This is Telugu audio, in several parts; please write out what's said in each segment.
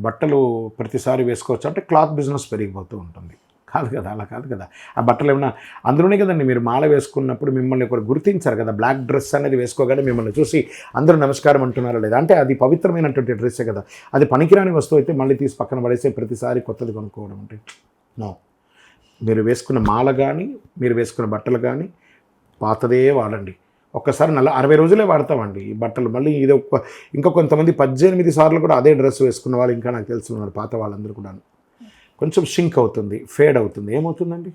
బట్టలు ప్రతిసారి వేసుకోవచ్చు. అంటే క్లాత్ బిజినెస్ పెరిగిపోతూ ఉంటుంది. కాదు కదా అలా కాదు కదా. ఆ బట్టలు ఏమైనా అందులోనే కదండి మీరు మాల వేసుకున్నప్పుడు మిమ్మల్ని ఒకరు గుర్తించారు కదా బ్లాక్ డ్రెస్ అనేది వేసుకోగానే మిమ్మల్ని చూసి అందరూ నమస్కారం అంటున్నారా లేదా? అంటే అది పవిత్రమైనటువంటి డ్రెస్సే కదా. అది పనికిరాని వస్తువు అయితే మళ్ళీ తీసి పక్కన పడేసి ప్రతిసారి కొత్తది కొనుక్కోవడం అంటే నో. మీరు వేసుకున్న మాల కానీ మీరు వేసుకున్న బట్టలు కానీ పాతదే వాడండి. ఒక్కసారి నల్ల అరవై రోజులే వాడతామండి ఈ బట్టలు. మళ్ళీ ఇది ఒక్క ఇంకా కొంతమంది పద్దెనిమిది సార్లు కూడా అదే డ్రెస్ వేసుకున్న వాళ్ళు ఇంకా నాకు తెలుసుకున్నారు పాత వాళ్ళందరూ కూడా కొంచెం షింక్ అవుతుంది ఫేడ్ అవుతుంది. ఏమవుతుందండి?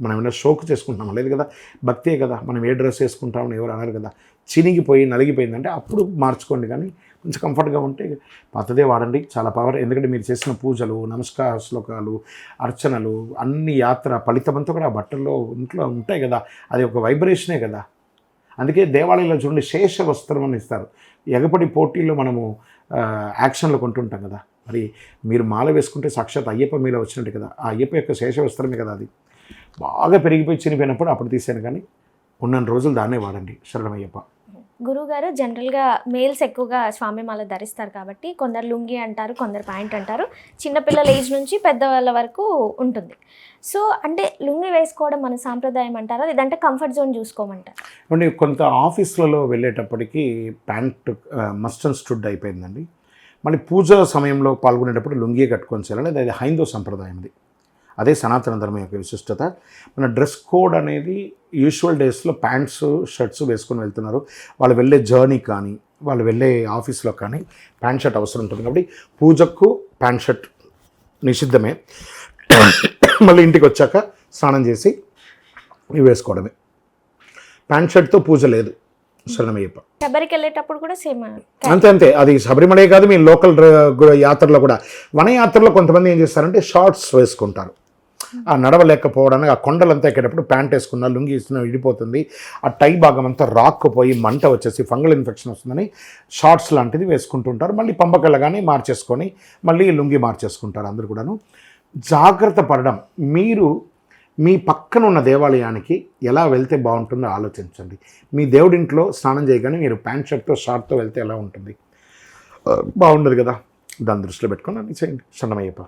మనం ఏమైనా షోక్ చేసుకుంటున్నాం లేదు కదా? భక్తే కదా మనం ఏ డ్రెస్ వేసుకుంటామని ఎవరు అన్నారు కదా? చినిగిపోయి నలిగిపోయిందంటే అప్పుడు మార్చుకోండి కానీ కొంచెం కంఫర్ట్గా ఉంటే పాతదే వాడండి చాలా పవర్. ఎందుకంటే మీరు చేసిన పూజలు నమస్కార శ్లోకాలు అర్చనలు అన్ని యాత్ర ఫలితమంతా కూడా ఆ బట్టల్లో ఇంట్లో ఉంటాయి కదా అది ఒక వైబ్రేషనే కదా. అందుకే దేవాలయంలో చూడండి శేష వస్త్రం అని ఇస్తారు. ఎగపడి పోటీల్లో మనము యాక్షన్లు కొంటుంటాం కదా. మరి మీరు మాల వేసుకుంటే సాక్షాత్ అయ్యప్ప మీలో వచ్చినట్టు కదా. ఆ అయ్యప్ప యొక్క శేష వస్త్రమే కదా అది. బాగా పెరిగిపోయి చనిపోయినప్పుడు అప్పుడు తీసాను కానీ ఉన్న రోజులు దాన్నే వాడండి. శరణమయ్యప్ప. గురువుగారు జనరల్గా మేల్స్ ఎక్కువగా స్వామి మాల ధరిస్తారు కాబట్టి కొందరు లుంగి అంటారు కొందరు ప్యాంట్ అంటారు. చిన్నపిల్లల ఏజ్ నుంచి పెద్దవాళ్ళ వరకు ఉంటుంది. సో అంటే లుంగి వేసుకోవడం మన సాంప్రదాయం అంటారా? లేదంటే కంఫర్ట్ జోన్ చూసుకోమంటారు? అంటే కొంత ఆఫీస్లలో వెళ్ళేటప్పటికి ప్యాంట్ మస్ట్ అండ్ స్టుడ్ అయిపోయిందండి. మళ్ళీ పూజ సమయంలో పాల్గొనేటప్పుడు లుంగి కట్టుకొని చేయాలి అది హైందవ సంప్రదాయం అది. అదే సనాతన ధర్మం యొక్క విశిష్టత. మన డ్రెస్ కోడ్ అనేది యూజువల్ డేస్లో ప్యాంట్స్ షర్ట్స్ వేసుకొని వెళ్తున్నారు. వాళ్ళు వెళ్ళే జర్నీ కానీ వాళ్ళు వెళ్ళే ఆఫీస్లో కానీ ప్యాంట్ షర్ట్ అవసరం ఉంటుంది. కాబట్టి పూజకు ప్యాంట్ షర్ట్ నిషిద్ధమే. మళ్ళీ ఇంటికి వచ్చాక స్నానం చేసి వేసుకోవడమే. ప్యాంట్ షర్ట్తో పూజ లేదు. శరణమయ్యప్ప. శబరికి వెళ్ళేటప్పుడు కూడా సేమ్ అంతే అంతే. అది శబరిమలే కాదు మీ లోకల్ యాత్రలో కూడా. వనయాత్రలో కొంతమంది ఏం చేస్తారంటే షార్ట్స్ వేసుకుంటారు. ఆ నడవలేకపోవడానికి ఆ కొండలంతా ఎక్కేటప్పుడు ప్యాంట్ వేసుకున్న లుంగి ఇస్తున్న విడిపోతుంది. ఆ టై భాగం అంతా రాక్కుపోయి మంట వచ్చేసి ఫంగల్ ఇన్ఫెక్షన్ వస్తుందని షార్ట్స్ లాంటిది వేసుకుంటుంటారు. మళ్ళీ పంపకెళ్ళగానే మార్చేసుకొని మళ్ళీ లుంగి మార్చేసుకుంటారు అందరూ కూడాను. జాగ్రత్త పడడం. మీరు మీ పక్కన ఉన్న దేవాలయానికి ఎలా వెళ్తే బాగుంటుందో ఆలోచించండి. మీ దేవుడింట్లో స్నానం చేయగానే మీరు ప్యాంట్ షర్ట్తో షార్ట్తో వెళ్తే ఎలా ఉంటుంది? బాగుండదు కదా? దాన్ని దృష్టిలో పెట్టుకొని అన్ని చేయండి సన్నమయ్యప్ప.